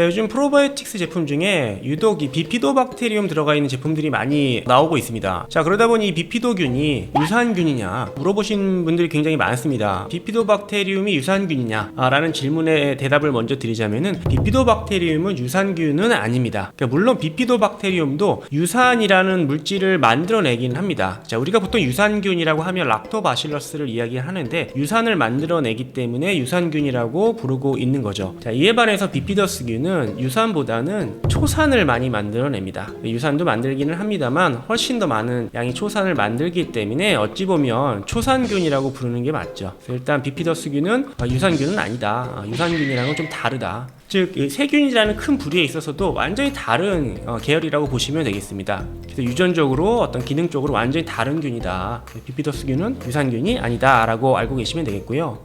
네, 요즘 프로바이오틱스 제품 중에 유독 이 비피도박테리움 들어가 있는 제품들이 많이 나오고 있습니다. 자, 그러다 보니 이 비피도균이 유산균이냐 물어보신 분들이 굉장히 많습니다. 비피도박테리움이 유산균이냐? 아, 라는 질문에 대답을 먼저 드리자면은 비피도박테리움은 유산균은 아닙니다. 그러니까 물론 비피도박테리움도 유산이라는 물질을 만들어내기는 합니다. 자, 우리가 보통 유산균이라고 하면 락토바실러스를 이야기하는데 유산을 만들어내기 때문에 유산균이라고 부르고 있는 거죠. 자, 이에 반해서 비피더스균은 유산보다는 초산을 많이 만들어냅니다. 유산도 만들기는 합니다만 훨씬 더 많은 양의 초산을 만들기 때문에 어찌 보면 초산균이라고 부르는 게 맞죠. 일단 비피더스균은 아, 유산균은 아니다. 아, 유산균이랑은 좀 다르다. 즉, 이 세균이라는 큰 부류에 있어서도 완전히 다른 어, 계열이라고 보시면 되겠습니다. 그래서 유전적으로 어떤 기능 적으로 완전히 다른 균이다. 비피더스균은 유산균이 아니다라고 알고 계시면 되겠고요.